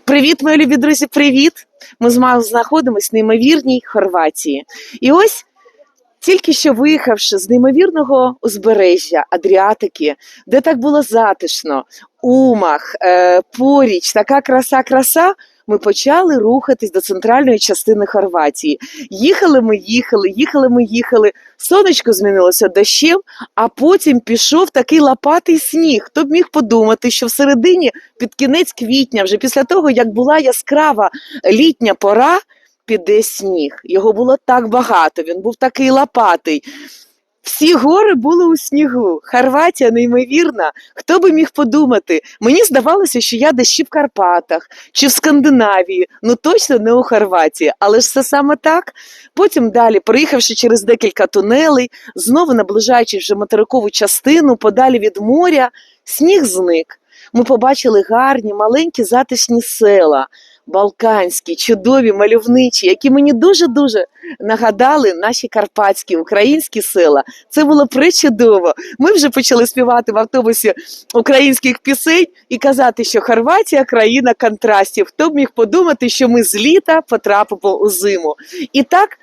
Привіт, мої любі друзі, привіт! Ми з вами знаходимося в неймовірній Хорватії. І ось тільки що виїхавши з неймовірного узбережжя Адріатики, де так було затишно, Умах, е, Поріч, така краса-краса. Ми почали рухатись до центральної частини Хорватії. Їхали ми, їхали, їхали ми, їхали. Сонечко змінилося дощем, а потім пішов такий лопатий сніг. Хто б міг подумати, що всередині під кінець квітня, вже після того, як була яскрава літня пора, піде сніг. Його було так багато, він був такий лопатий. Всі гори були у снігу. Хорватія неймовірна. Хто би міг подумати? Мені здавалося, що я десь в Карпатах, чи в Скандинавії, ну точно не у Хорватії. Але ж це саме так. Потім далі, проїхавши через декілька тунелей, знову наближаючись вже материкову частину, подалі від моря, сніг зник. Ми побачили гарні, маленькі затишні села, балканські, чудові, мальовничі, які мені дуже-дуже нагадали наші карпатські українські села. Це було причудово. Ми вже почали співати в автобусі українських пісень і казати, що Хорватія країна контрастів. Хто б міг подумати, що ми з літа потрапимо у зиму? І так.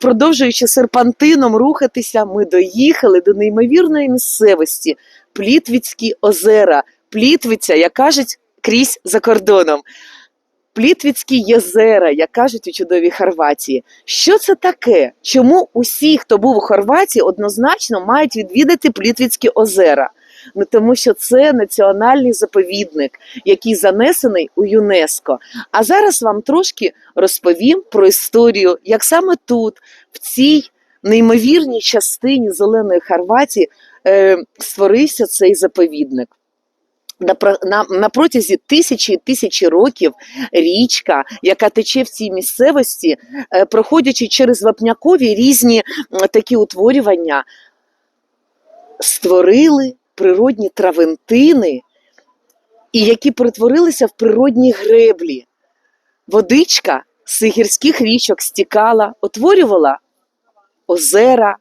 Продовжуючи серпантином рухатися, ми доїхали до неймовірної місцевості Плітвіцькі озера. Плітвиця, як кажуть, крізь за кордоном. Плітвіцькі єзера, як кажуть у чудовій Хорватії. Що це таке? Чому усі, хто був у Хорватії, однозначно мають відвідати Плітвіцькі озера? Ну тому що це національний заповідник, який занесений у ЮНЕСКО. А зараз вам трошки розповім про історію, як саме тут, в цій неймовірній частині зеленої Хорватії, е, створився цей заповідник. На, на, протязі тисячі і тисячі років річка, яка тече в цій місцевості, е, проходячи через вапнякові різні такі утворювання, створили природні травентини, і які перетворилися в природні греблі. Водичка з гірських річок стікала, утворювала озера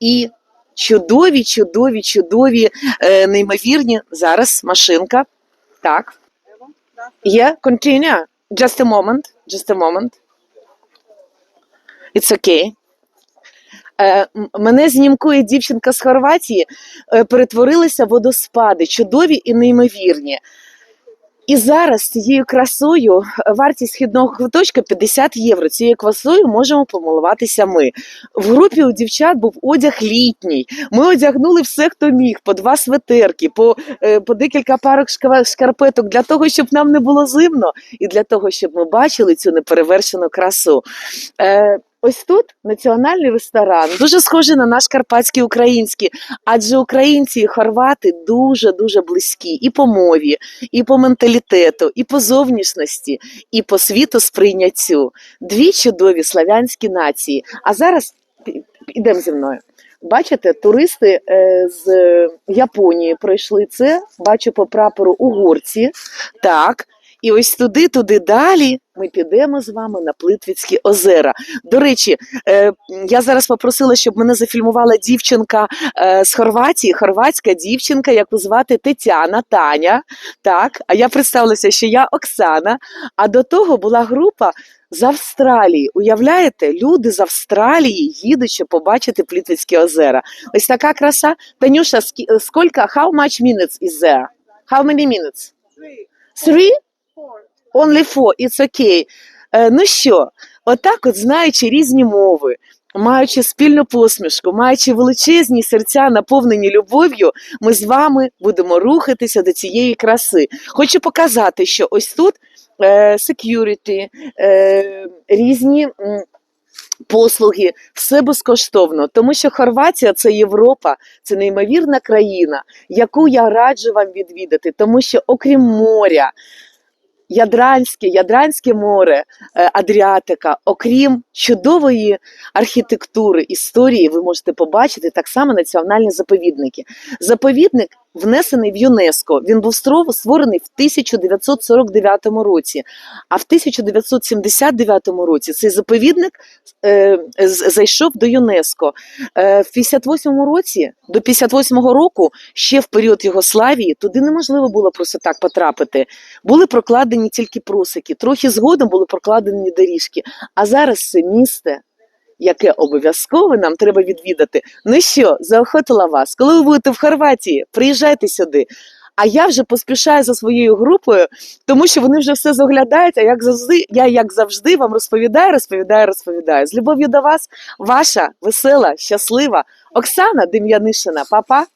і чудові, чудові, чудові, е, неймовірні. Зараз машинка. Так. Є, continue. Just a moment. Just a moment. It's okay. Е, мене знімкує дівчинка з Хорватії, е, перетворилися водоспади, чудові і неймовірні. І зараз цією красою е, вартість східного квиточка 50 євро. Цією красою можемо помилуватися ми. В групі у дівчат був одяг літній. Ми одягнули все, хто міг, по два светерки, по, е, по декілька парок шка- шкарпеток для того, щоб нам не було зимно, і для того, щоб ми бачили цю неперевершену красу. Е, Ось тут національний ресторан, дуже схожий на наш карпатський український, адже українці і хорвати дуже дуже близькі і по мові, і по менталітету, і по зовнішності, і по світосприйняттю. Дві чудові славянські нації. А зараз ідемо зі мною. Бачите, туристи е, з Японії пройшли це. Бачу по прапору угорці. Так. І ось туди, туди далі ми підемо з вами на Плитвицькі озера. До речі, е, я зараз попросила, щоб мене зафільмувала дівчинка е, з Хорватії, хорватська дівчинка, яку звати Тетяна Таня. Так, а я представилася, що я Оксана. А до того була група з Австралії. Уявляєте, люди з Австралії їдуть, щоб побачити Плітвицькі озера. Ось така краса. Танюша, скі- скільки, how much minutes is there? How many minutes? Three? Only four, it's okay. Е, ну що, отак, от знаючи різні мови, маючи спільну посмішку, маючи величезні серця, наповнені любов'ю, ми з вами будемо рухатися до цієї краси. Хочу показати, що ось тут е, security, е, різні. Послуги, все безкоштовно, тому що Хорватія це Європа, це неймовірна країна, яку я раджу вам відвідати, тому що окрім моря, Ядранське, Ядранське море, е, Адріатика, окрім чудової архітектури, історії, ви можете побачити так само національні заповідники. Заповідник внесений в ЮНЕСКО. Він був створений в 1949 році. А в 1979 році цей заповідник е, зайшов до ЮНЕСКо. Е, в 58 році, до 58 року, ще в період Югославії, туди неможливо було просто так потрапити. Були прокладені тільки просики, трохи згодом були прокладені доріжки. А зараз це місце, яке обов'язково нам треба відвідати. Ну що, заохотила вас, коли ви будете в Хорватії, приїжджайте сюди. А я вже поспішаю за своєю групою, тому що вони вже все заглядають. А як завжди, я як завжди вам розповідаю, розповідаю, розповідаю. З любов'ю до вас, ваша весела, щаслива Оксана Дем'янишина. Па-па!